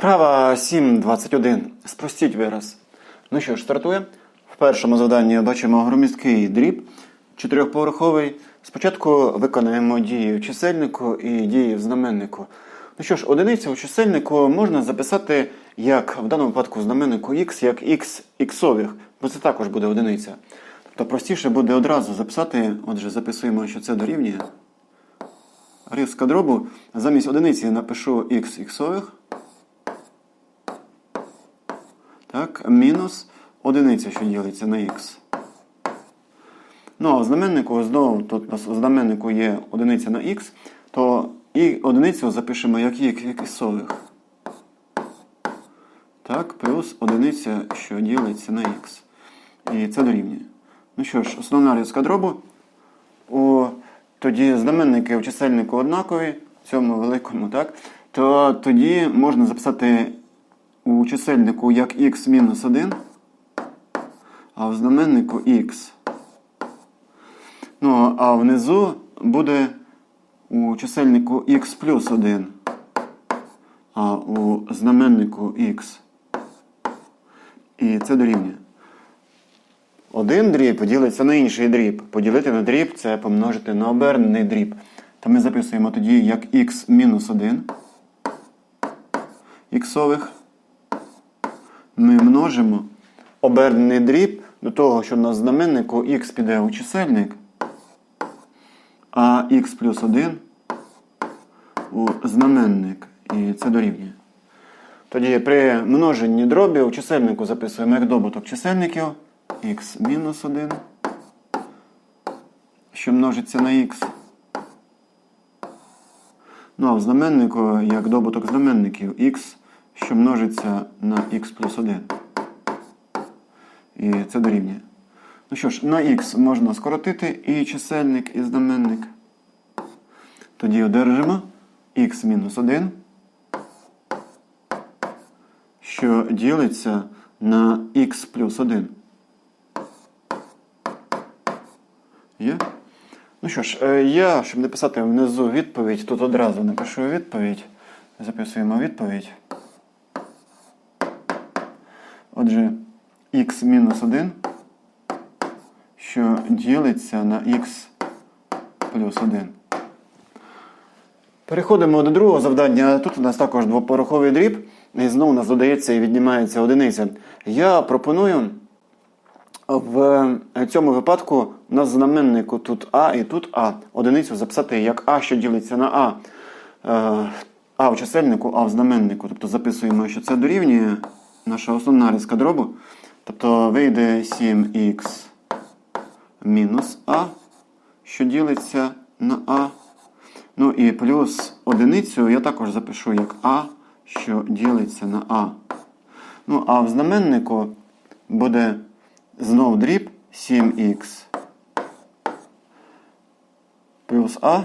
Вправа 7.21. Спростіть вираз. Ну що ж, стартує. В першому завданні бачимо громісткий дріб, чотирьохповерховий. Спочатку виконаємо дії в чисельнику і дії в знаменнику. Ну що ж, одиницю у чисельнику можна записати як в даному випадку в знаменнику x, як x іксових, бо це також буде одиниця. Тобто простіше буде одразу записати, отже, записуємо, що це дорівнює. Різка дробу замість одиниці напишу x іксових. Так, мінус одиниця, що ділиться на х. Ну, а в знаменнику знову тут у знаменнику є одиниця на х, то і одиницю запишемо як іксових. Так, плюс одиниця, що ділиться на х. І це дорівнює. Ну що ж, основна різка дробу. У, тоді знаменники в чисельнику однакові, в цьому великому, так? То тоді можна записати у чисельнику як х мінус 1, а в знаменнику х. Ну, а внизу буде у чисельнику х плюс 1, а у знаменнику х. І це дорівнює. Один дріб ділиться на інший дріб. Поділити на дріб це помножити на обернений дріб. То ми записуємо тоді як х мінус 1 іксових. Ми множимо обернений дріб до того, що на знаменнику х піде у чисельник, а х плюс 1 у знаменник. І це дорівнює. Тоді при множенні дробів у чисельнику записуємо як добуток чисельників х мінус 1, що множиться на х. Ну а в знаменнику як добуток знаменників х, що множиться на х плюс 1. І це дорівнює. Ну що ж, на х можна скоротити і чисельник, і знаменник. Тоді одержимо х мінус 1, що ділиться на х плюс 1. Є? Ну що ж, е, я, щоб не писати внизу відповідь, тут одразу напишу відповідь. Записуємо відповідь. Отже, х мінус 1, що ділиться на х плюс 1. Переходимо до другого завдання. Тут у нас також двопороховий дріб. І знову у нас додається і віднімається одиниця. Я пропоную в цьому випадку на знаменнику тут А і тут А. Одиницю записати як А, що ділиться на А. Е, А в чисельнику, А в знаменнику. Тобто записуємо, що це дорівнює наша основна різка дробу. Тобто вийде 7х мінус А, що ділиться на А. Ну і плюс одиницю я також запишу як А, що ділиться на А. Ну, а в знаменнику буде знов дріб 7х плюс А,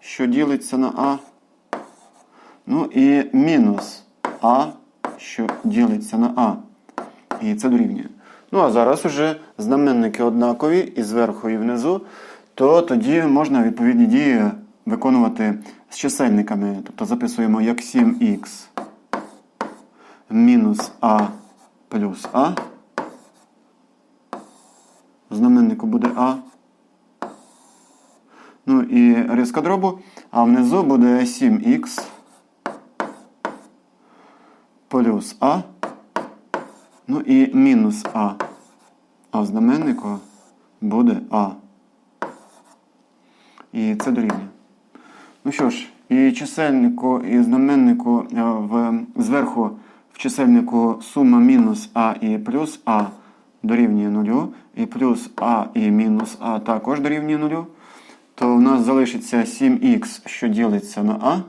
що ділиться на А. Ну і мінус А, що ділиться на А. І це дорівнює. Ну, а зараз уже знаменники однакові і зверху, і внизу, то тоді можна відповідні дії виконувати з чисельниками. Тобто записуємо як 7х мінус А плюс А. Знаменнику буде А. Ну і різка дробу, а внизу буде 7х плюс А. Ну і мінус А. А в знаменнику буде А. І це дорівнює. Ну що ж, і чисельнику, і знаменнику е, в, зверху в чисельнику сума мінус А і плюс А дорівнює нулю, і плюс А і мінус А також дорівнює нулю, то в нас залишиться 7х, що ділиться на А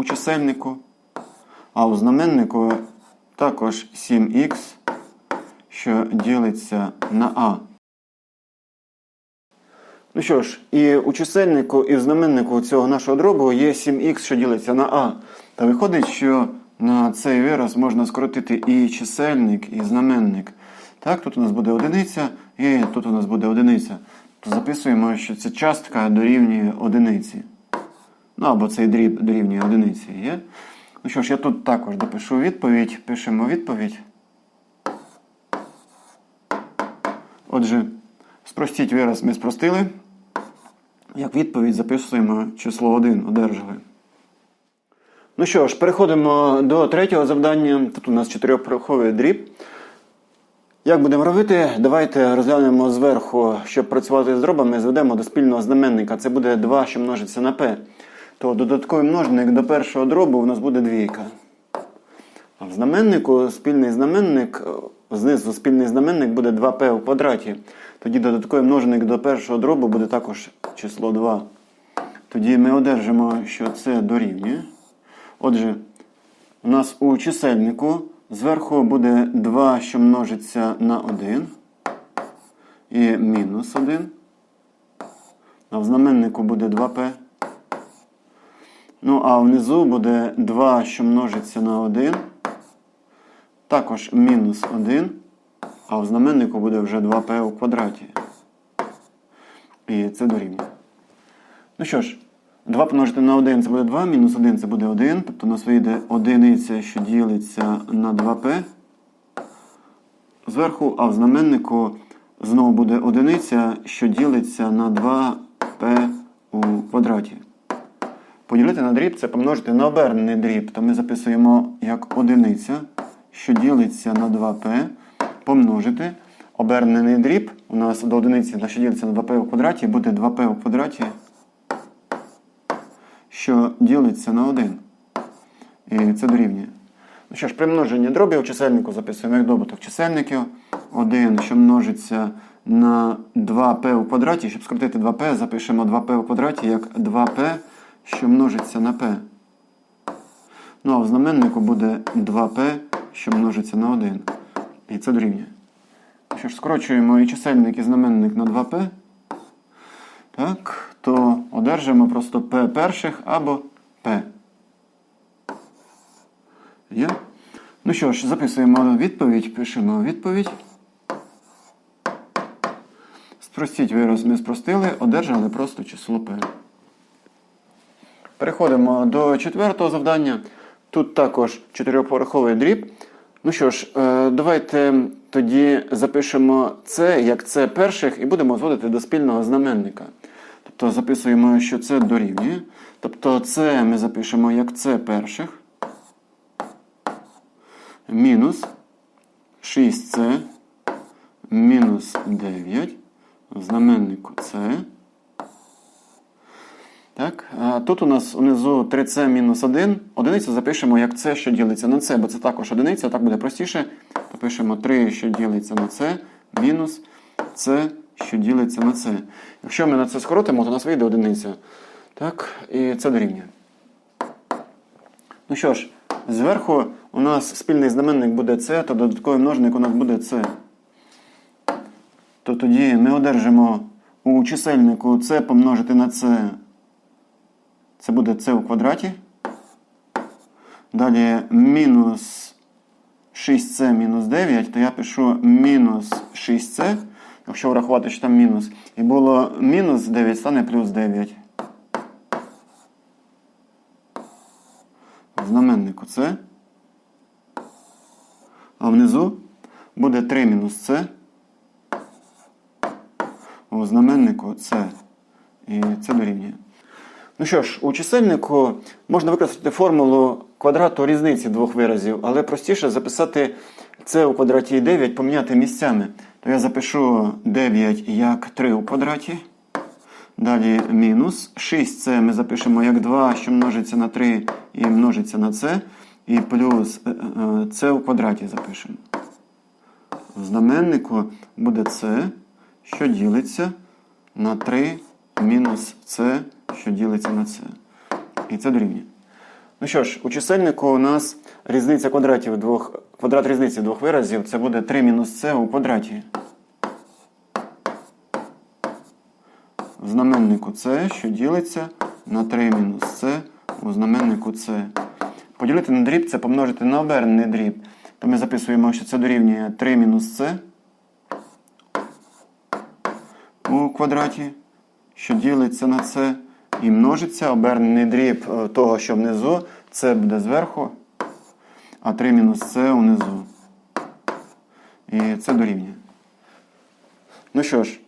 у чисельнику, а у знаменнику також 7х, що ділиться на А. Ну що ж, і у чисельнику, і в знаменнику цього нашого дробу є 7х, що ділиться на А. Та виходить, що на цей вираз можна скоротити і чисельник, і знаменник. Так, тут у нас буде одиниця, і тут у нас буде одиниця. То записуємо, що ця частка дорівнює одиниці. Ну або цей дріб дорівнює одиниці є. Ну що ж, я тут також допишу відповідь. Пишемо відповідь. Отже, спростіть вираз ми спростили. Як відповідь записуємо число 1, одержали. Ну що ж, переходимо до третього завдання. Тут у нас чотирьохпороховий дріб. Як будемо робити? Давайте розглянемо зверху, щоб працювати з дробами, зведемо до спільного знаменника. Це буде 2, що множиться на p. То додатковий множник до першого дробу у нас буде двійка. А в знаменнику спільний знаменник, е, знизу спільний знаменник буде 2p у квадраті. Тоді додатковий множник до першого дробу буде також число 2. Тоді ми одержимо, що це дорівнює. Отже, у нас у чисельнику зверху буде 2, що множиться на 1. І мінус 1. А в знаменнику буде 2p. Ну, а внизу буде 2, що множиться на 1. Також мінус 1. А в знаменнику буде вже 2p у квадраті. І це дорівнює. Ну що ж, 2 помножити на 1 це буде 2, мінус 1 це буде 1. Тобто у нас вийде одиниця, що ділиться на 2p. Зверху, а в знаменнику знову буде одиниця, що ділиться на 2p у квадраті. Поділити на дріб це помножити на обернений дріб. То ми записуємо як одиниця, що ділиться на 2p, помножити. Обернений дріб у нас до одиниці, на що ділиться на 2p у квадраті, буде 2p у квадраті, що ділиться на 1. І це дорівнює. Ну що ж, при множенні дробів у чисельнику записуємо як добуток чисельників. 1, що множиться на 2p у квадраті. Щоб скоротити 2p, запишемо 2p у квадраті як 2p, що множиться на p. Ну а в знаменнику буде 2p, що множиться на 1. І це дорівнює. Що ж, скорочуємо і чисельник, і знаменник на 2p. Так, то одержимо просто p перших або p. Є? Ну що ж, записуємо відповідь, пишемо відповідь. Спростіть вираз ми спростили, одержали просто число p. Переходимо до четвертого завдання. Тут також чотирьохпороховий дріб. Ну що ж, е, давайте тоді запишемо це як це перших і будемо зводити до спільного знаменника. Тобто записуємо, що це дорівнює. Тобто це ми запишемо як це перших. Мінус 6c мінус 9 в знаменнику це. Так, тут у нас унизу 3c-1, Одиницю запишемо як це, що ділиться на це, бо це також одиниця, так буде простіше. Запишемо 3, що ділиться на це, мінус це, що ділиться на це. Якщо ми на це скоротимо, то у нас вийде одиниця. Так, і це дорівнює. Ну що ж, зверху у нас спільний знаменник буде це, то додатковий множник у нас буде це. То тоді ми одержимо у чисельнику це помножити на це. Це буде це у квадраті. Далі мінус 6c мінус 9, то я пишу мінус 6c. Якщо врахувати, що там мінус. І було мінус 9, стане плюс 9. В знаменнику це. А внизу буде 3 мінус c. У знаменнику це. І це дорівнює. Ну що ж, у чисельнику можна використати формулу квадрату різниці двох виразів, але простіше записати це у квадраті 9, поміняти місцями. То я запишу 9 як 3 у квадраті. Далі мінус. 6 це ми запишемо як 2, що множиться на 3 і множиться на це. І плюс це у квадраті запишемо. В знаменнику буде це, що ділиться на 3 мінус це, що ділиться на це. І це дорівнює. Ну що ж, у чисельнику у нас різниця квадратів двох, квадрат різниці двох виразів це буде 3 мінус це у квадраті. В знаменнику це, що ділиться на 3 мінус це у знаменнику це. Поділити на дріб це помножити на обернений дріб. То ми записуємо, що це дорівнює 3 мінус це у квадраті, що ділиться на це, і множиться обернений дріб е, того, що внизу, це буде зверху, а 3 мінус це унизу. І це дорівнює. Ну що ж,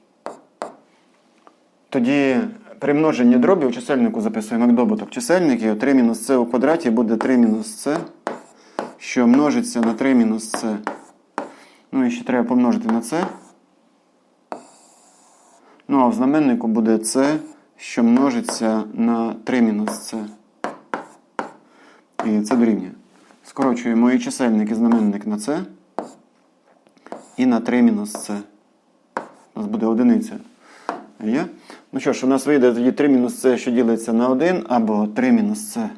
тоді при множенні дробів у чисельнику записуємо як добуток чисельників. 3 мінус це у квадраті буде 3 мінус це, що множиться на 3 мінус це. Ну і ще треба помножити на це. Ну, а в знаменнику буде це, що множиться на 3 мінус це. І це дорівнює. Скорочуємо і чисельник і знаменник на це. І на 3 мінус це. У нас буде одиниця. Є? Ну що ж, у нас вийде тоді 3 мінус це, що ділиться на 1, або 3 мінус це.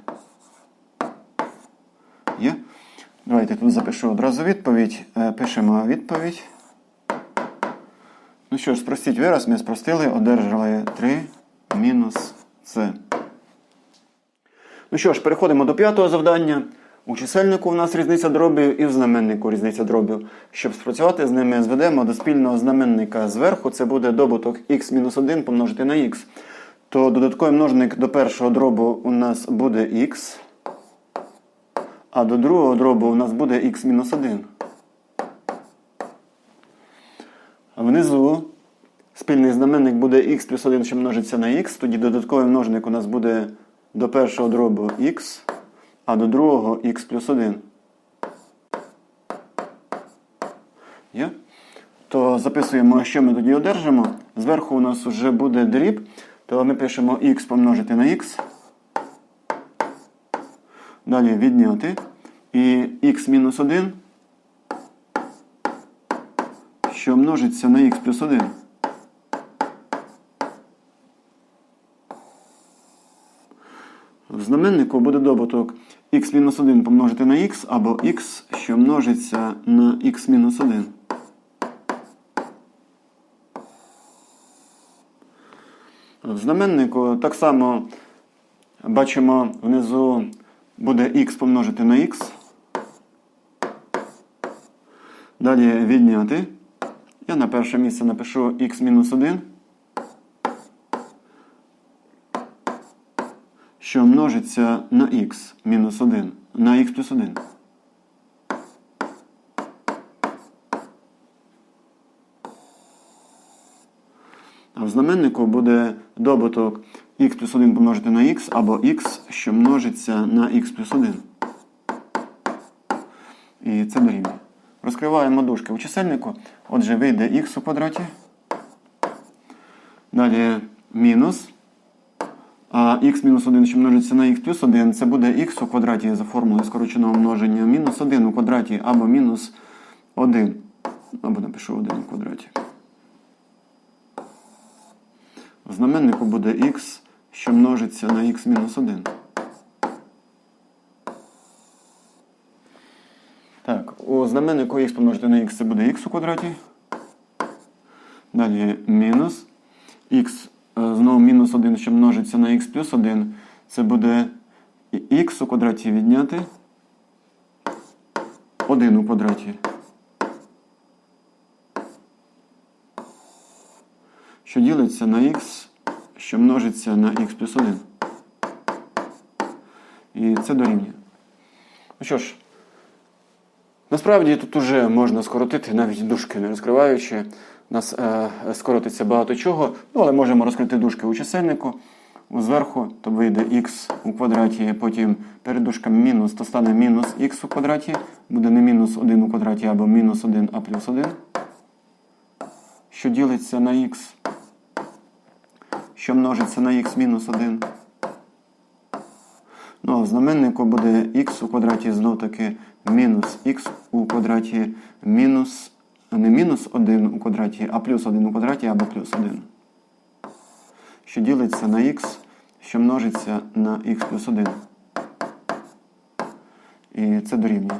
Є? Давайте тут запишу одразу відповідь. Е, Пишемо відповідь. Ну що ж, спростіть вираз, ми спростили, одержали 3 мінус це. Ну що ж, переходимо до п'ятого завдання. У чисельнику у нас різниця дробів і в знаменнику різниця дробів. Щоб спрацювати з ними, зведемо до спільного знаменника зверху. Це буде добуток x-1 помножити на x. То додатковий множник до першого дробу у нас буде x, а до другого дробу у нас буде x-1. Внизу спільний знаменник буде x плюс 1, що множиться на x, тоді додатковий множник у нас буде до першого дробу x, а до другого x плюс 1. Є? То записуємо, що ми тоді одержимо. Зверху у нас вже буде дріб, то ми пишемо x помножити на x. Далі відняти. І x мінус 1, що множиться на x плюс 1. В знаменнику буде добуток x-1 помножити на x або x, що множиться на x-1. В знаменнику так само бачимо внизу буде x помножити на x. Далі відняти. Я на перше місце напишу x-1. Що множиться на х мінус 1 на х плюс 1. А в знаменнику буде добуток х плюс 1 помножити на х або х, що множиться на х плюс 1. І це дорівнює. Розкриваємо дужки у чисельнику. Отже, вийде х у квадраті. Далі мінус. А х-1, що множиться на х плюс 1, це буде х у квадраті за формулою скороченого множення мінус 1 у квадраті або мінус 1. Або напишу 1 у квадраті. В знаменнику буде х, що множиться на х мінус 1. Так, у знаменнику х помножити на х це буде х у квадраті. Далі мінус х. Знову мінус 1, що множиться на х плюс 1, це буде х у квадраті відняти 1 у квадраті. Що ділиться на х, що множиться на х плюс 1. І це дорівнює. Ну що ж, насправді тут уже можна скоротити навіть дужки не розкриваючи. У нас е, скоротиться багато чого, ну, але можемо розкрити дужки у чисельнику. Зверху то вийде х у квадраті, потім перед дужками мінус, то стане мінус х у квадраті, буде не мінус 1 у квадраті або мінус 1, а плюс 1, що ділиться на х, що множиться на х мінус 1. Ну, а в знаменнику буде х у квадраті знов таки мінус х у квадраті мінус не мінус 1 у квадраті, а плюс 1 у квадраті або плюс 1. Що ділиться на х, що множиться на х плюс 1. І це дорівнює.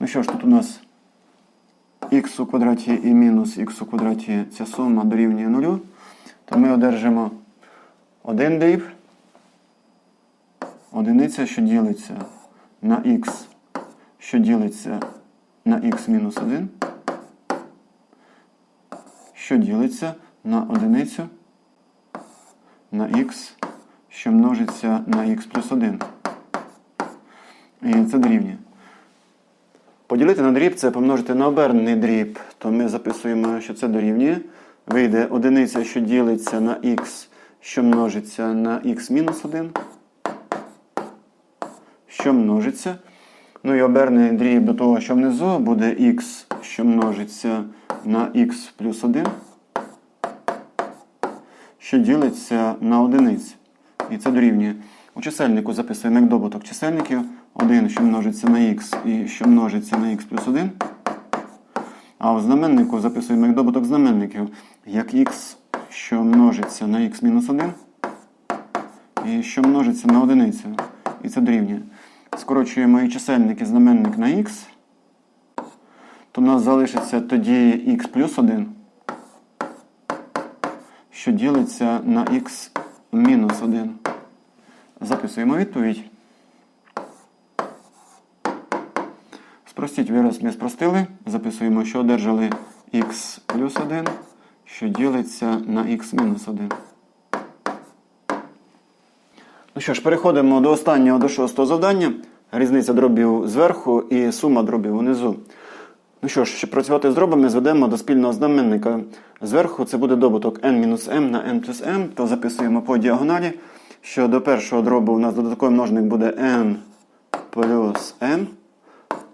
Ну що ж, тут у нас х у квадраті і мінус х у квадраті ця сума дорівнює 0, то ми одержимо один дріб, одиниця, що ділиться на х, що ділиться на х мінус 1 що ділиться на одиницю на х що множиться на х плюс 1. І це дорівнює. Поділити на дріб це помножити на обернений дріб, то ми записуємо, що це дорівнює. Вийде одиниця, що ділиться на х, що множиться на х мінус 1, що множиться. Ну і обернений дріб до того, що внизу буде х, що множиться на х плюс 1, що ділиться на одиницю. І це дорівнює. У чисельнику записуємо як добуток чисельників 1, що множиться на х і що множиться на х плюс 1. А у знаменнику записуємо як добуток знаменників, як х, що множиться на х мінус 1, і що множиться на одиницю. І це дорівнює. Скорочуємо і чисельник і знаменник на х, то у нас залишиться тоді х плюс 1, що ділиться на х мінус 1. Записуємо відповідь. Спростіть вираз ми спростили. Записуємо, що одержали х плюс 1, що ділиться на х мінус 1. Що ж, переходимо до останнього, до шостого завдання. Різниця дробів зверху і сума дробів унизу. Ну що ж, щоб працювати з дробами, зведемо до спільного знаменника. Зверху це буде добуток n-m на n плюс m, то записуємо по діагоналі, що до першого дробу у нас додатковий множник буде n плюс m,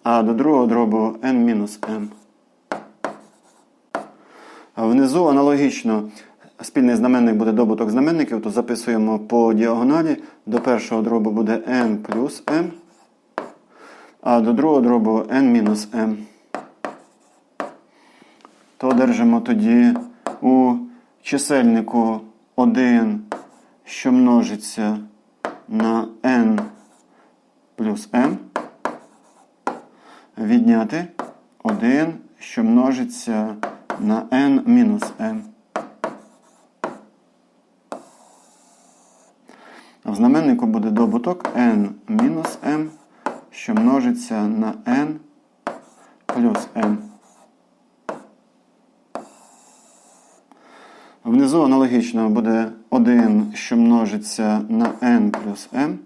а до другого дробу n-m. Внизу аналогічно спільний знаменник буде добуток знаменників, то записуємо по діагоналі. До першого дробу буде n плюс m, а до другого дробу n мінус m. То одержимо тоді у чисельнику 1, що множиться на n плюс m, відняти 1, що множиться на n мінус m. А в знаменнику буде добуток n мінус m, що множиться на n плюс m. Внизу аналогічно буде 1, що множиться на n плюс m.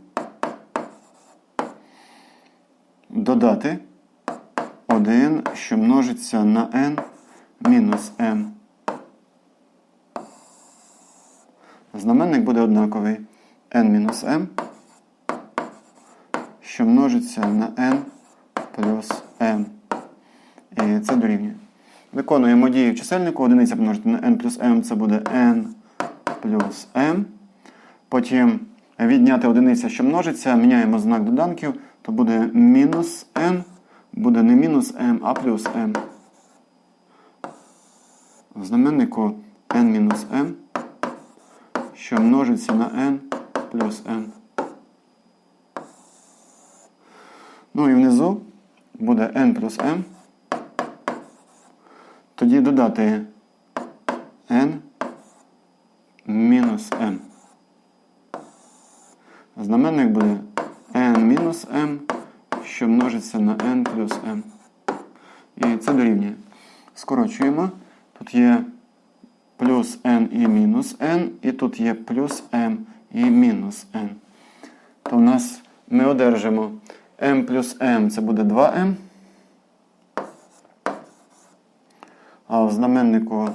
Додати 1, що множиться на n мінус m. Знаменник буде однаковий n мінус m, що множиться на n плюс m. І це дорівнює. Виконуємо дію чисельнику. Одиниця помножити на n плюс m, це буде n плюс m. Потім відняти одиниця, що множиться, міняємо знак доданків, то буде мінус n, буде не мінус m, а плюс m. В знаменнику n мінус m, що множиться на n плюс m. Ну і внизу буде n плюс m. Тоді додати n мінус m. Знаменник буде n мінус m, що множиться на n плюс m. І це дорівнює. Скорочуємо. Тут є плюс n і мінус n, і тут є плюс m і мінус n. То в нас ми одержимо m плюс m це буде 2m. А в знаменнику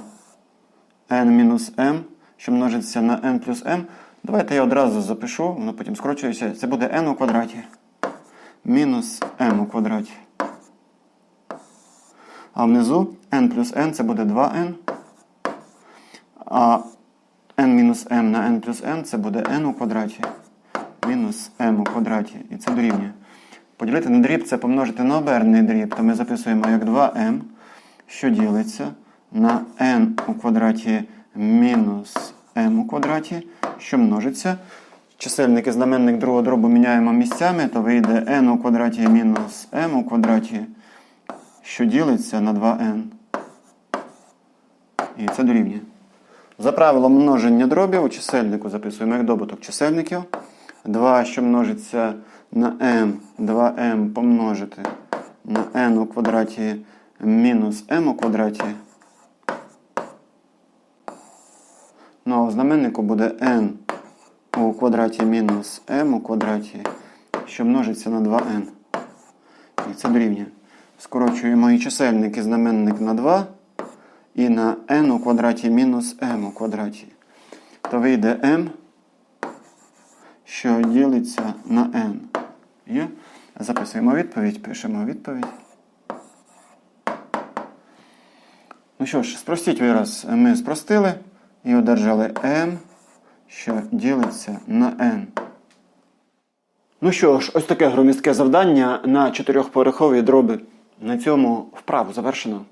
n-m, що множиться на n плюс m, давайте я одразу запишу, воно потім скорочується. Це буде n у квадраті. Мінус m у квадраті. А внизу n плюс n це буде 2n. А мінус m на n плюс n це буде n у квадраті. Мінус m у квадраті. І це дорівнює. Поділити на дріб це помножити на обернений дріб, то ми записуємо як 2m що ділиться на n у квадраті мінус m у квадраті, що множиться. Чисельник і знаменник другого дробу міняємо місцями, то вийде n у квадраті мінус m у квадраті, що ділиться на 2n. І це дорівнює. За правилом множення дробів у чисельнику записуємо як добуток чисельників. 2, що множиться на m, 2m помножити на n у квадраті мінус m у квадраті. Ну а у знаменнику буде n у квадраті мінус m у квадраті, що множиться на 2n. І це дорівнює. Скорочуємо і чисельник і знаменник на 2 і на n у квадраті мінус m у квадраті. То вийде m, що ділиться на n. Є? Записуємо відповідь, пишемо відповідь. Ну що ж, спростіть вираз. Ми спростили і одержали m, що ділиться на n. Ну що ж, ось таке громістке завдання на чотирьохповерхові дроби. На цьому вправу завершено.